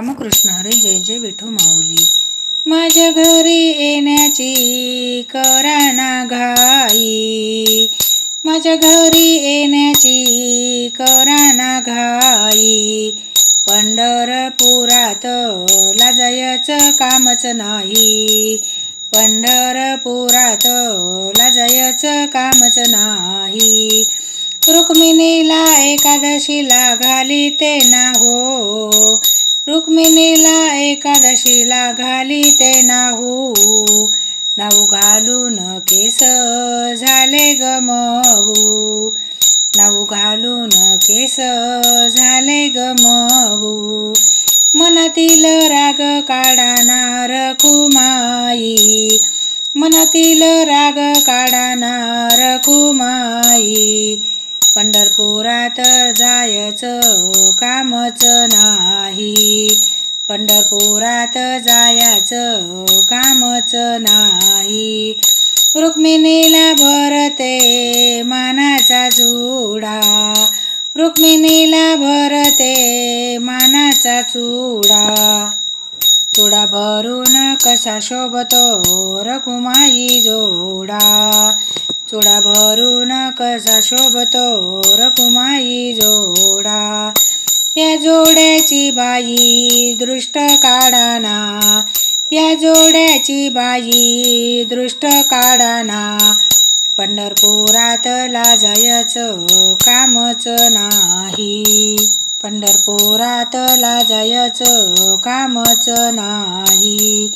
रामकृष्ण हरी जय जय विठू माऊली. माझ्या घरी येण्याची कराना घाई. माझ्या घरी येण्याची कराना घाई. पंढरपुरात लाजायचं कामच नाही. पंढरपुरात लाजायचं कामच नाही. रुक्मिणीला एकादशीला घाली ते ना हो. रुक्मिणीला एकादशीला घाली ते नाहू. नाऊ घालून केस झाले गमवू नाऊ घालून केस झाले गमवू मनातील राग काढणार कुमाई. मनातील राग काढणार कुमाई. पंढरपूर तर जायचं हो, कामच नाही. पंढरपुरात जायचं हो, कामच नाही. रुक्मिणीला भरते मानाचा जुडा. रुक्मिणीला भरते मानाचा चुडा चुडा भरून कसा शोभतो रघुमाई जोडा. चुडा भरून कसा शोभतो रकुमाई जोडा. या जोड्याची बाई दृष्ट काढाना. या जोड्याची बाई दृष्ट काढाना. पंढरपुरात लाजायचं कामच नाही. पंढरपुरात लाजायचं कामच नाही.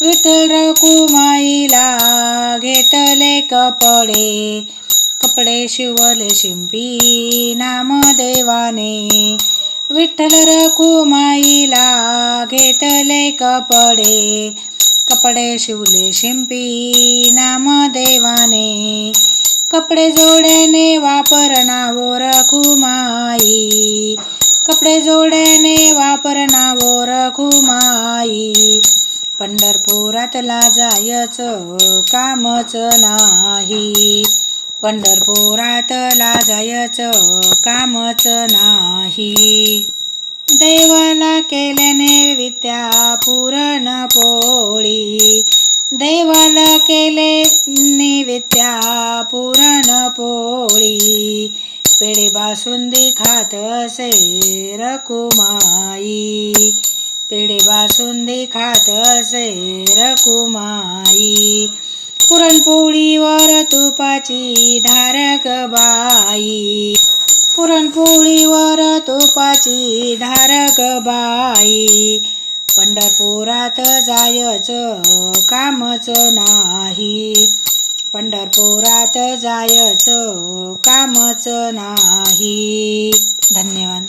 विठ्ठल रकुमाईला घेतले कपडे. कपडे शिवले शिंपी नामदेवाने. विठ्ठल रकुमाईला घेतले कपडे. कपडे शिवले शिंपी नामदेवाने. कपडे जोड्याने वापरणावो कुमाई कपडे जोड्याने वापरणावो कुमाई पंढरपुरात लाजायचं कामच नाही. पंढरपुरात लाजायचं कामच नाही. देवाला केल्याने विद्या पुरण पोळी. देवाला केले विद्या पुरण पोळी. पेढे बासुंदी खात असे रकुमाई पेढे बासुंदी खात असे रकुमाई. पुरणपोळीवर तुपाची धारक बाई. पुरणपोळीवर तुपाची धारक बाई. पंढरपुरात जायचं कामच नाही. पंढरपुरात जायचं कामच नाही. धन्यवाद.